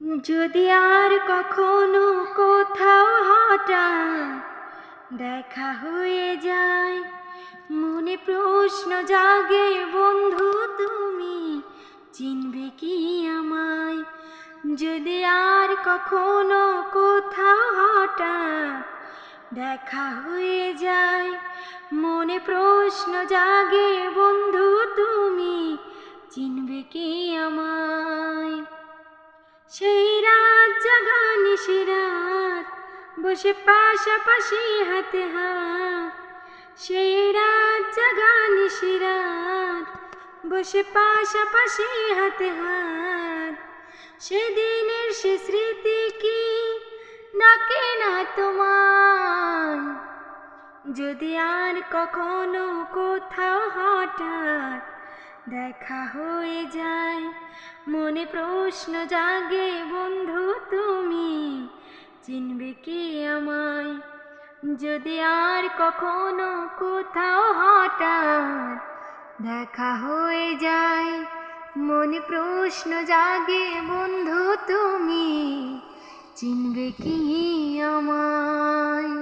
যদি আর কখনো কোথাও হঠাৎ দেখা হয়ে যায়, মনে প্রশ্ন জাগে, বন্ধু, তুমি চিনবে কি আমায়? যদি আর কখনো কোথাও হঠাৎ দেখা হয়ে যায়, মনে প্রশ্ন জাগে, বন্ধু, তুমি চিনবে কি আমায়? সেই রাত জাগানি রাত, বসে পাশাপাশি হাতে হাত। সেই রাত জাগানি রাত, বসে পাশাপাশি হাতে হাত। সেদিনের সে স্মৃতি কি ডাকে না তোমায়? যদি আর কখনো কোথাও হঠাৎ দেখা হয়ে যায়। মনে প্রশ্ন জাগে, বন্ধু, তুমি চিনবে কি আমায়? যদি আর কখনো কোথাও হঠাৎ দেখা হয়ে যায়, মনে প্রশ্ন জাগে, বন্ধু, তুমি চিনবে কি আমায়?